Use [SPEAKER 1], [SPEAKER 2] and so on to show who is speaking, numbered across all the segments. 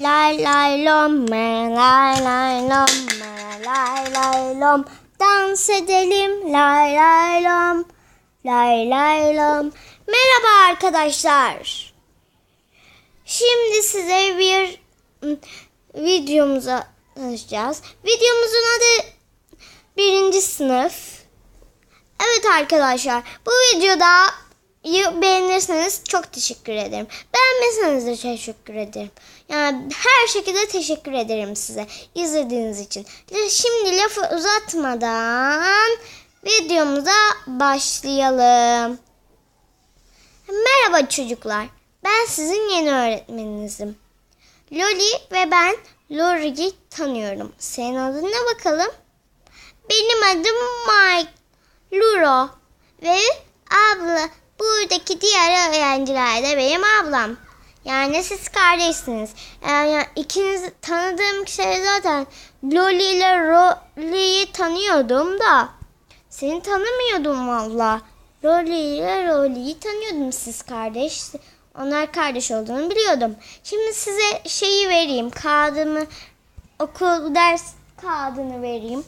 [SPEAKER 1] Lay lay lom me lay lay lom me lay lay lom Dans edelim lay lay lom Lay lay lom Merhaba arkadaşlar. Şimdi size bir ım, videomuza tanışacağız. Videomuzun adı birinci sınıf. Evet arkadaşlar bu videoda beğenirseniz çok teşekkür ederim. Beğenmeseniz de teşekkür ederim. Yani her şekilde teşekkür ederim size izlediğiniz için. Şimdi lafı uzatmadan videomuza başlayalım. Merhaba çocuklar. Ben sizin yeni öğretmeninizim. Loli ve ben Lori'yi tanıyorum. Senin adın ne bakalım? Benim adım Mike. Luro. Ve abla buradaki diğer öğrenciler de benim ablam. Yani siz kardeşsiniz. Yani ikiniz tanıdığım kişiler zaten Loli ile Rolly'yi tanıyordum da. Seni tanımıyordum valla. Rolly ile Rolly'yi tanıyordum siz kardeş. Onlar kardeş olduğunu biliyordum. Şimdi size şeyi vereyim. Kağıdımı okul ders kağıdını vereyim.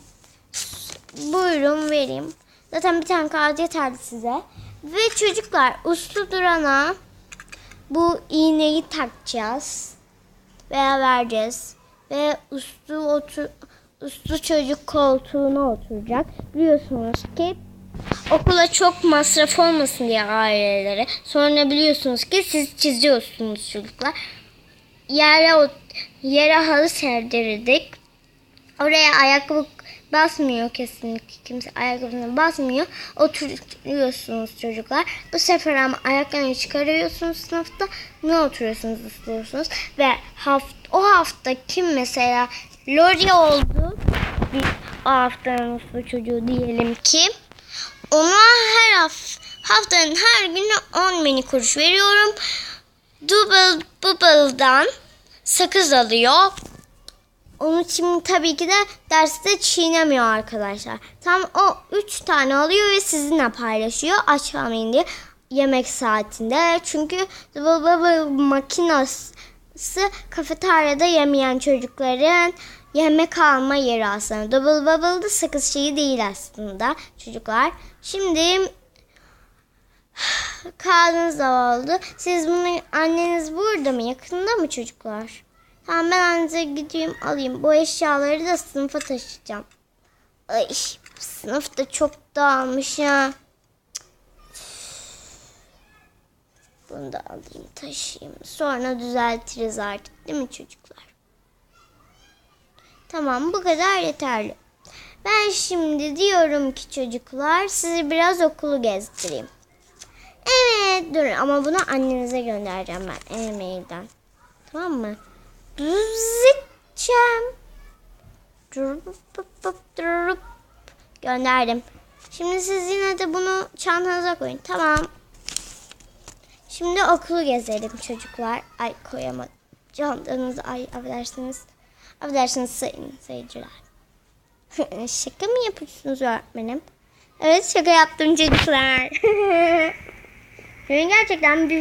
[SPEAKER 1] Buyurun vereyim. Zaten bir tane kağıt yeterli size. Ve çocuklar uslu durana bu iğneyi takacağız. Veya vereceğiz. Ve uslu otur uslu çocuk koltuğuna oturacak. Biliyorsunuz ki okula çok masraf olmasın diye ailelere. Sonra biliyorsunuz ki siz çiziyorsunuz çocuklar. Yere yere halı serdirdik. Oraya ayakkabı basmıyor kesinlikle. Kimse ayakkabısına basmıyor. Oturuyorsunuz çocuklar. Bu sefer ama ayaklarını çıkarıyorsunuz sınıfta. Ne oturuyorsunuz, oturuyorsunuz. Ve haft o hafta kim mesela Lori oldu. Bir haftanın uslu çocuğu diyelim ki. Ona her haf haftanın her günü 10 mini kuruş veriyorum. Double Bubble'dan sakız alıyor. Onu şimdi tabii ki de derste çiğnemiyor arkadaşlar. Tam o 3 tane alıyor ve sizinle paylaşıyor. Aç kalmayın diye yemek saatinde. Çünkü Bubble makinesi kafeteryada yemeyen çocukların yemek alma yeri aslında. Double Bubble'da sakız şeyi değil aslında çocuklar. Şimdi kağıdınız da oldu. Siz bunu anneniz burada mı? Yakında mı çocuklar? Tamam ben annenize gideyim alayım. Bu eşyaları da sınıfa taşıyacağım. Ay sınıf da çok dağılmış ya. Bunu da alayım taşıyayım. Sonra düzeltiriz artık değil mi çocuklar? Tamam bu kadar yeterli. Ben şimdi diyorum ki çocuklar sizi biraz okulu gezdireyim. Evet dur ama bunu annenize göndereceğim ben e-mailden. Tamam mı? Zıçam. Gönderdim. Şimdi siz yine de bunu çantanıza koyun. Tamam. Şimdi okulu gezelim çocuklar. Ay koyamadım. Çantanızı ay affedersiniz. Affedersiniz sayın seyirciler. şaka mı yapıyorsunuz öğretmenim? Evet şaka yaptım çocuklar. Benim gerçekten bir video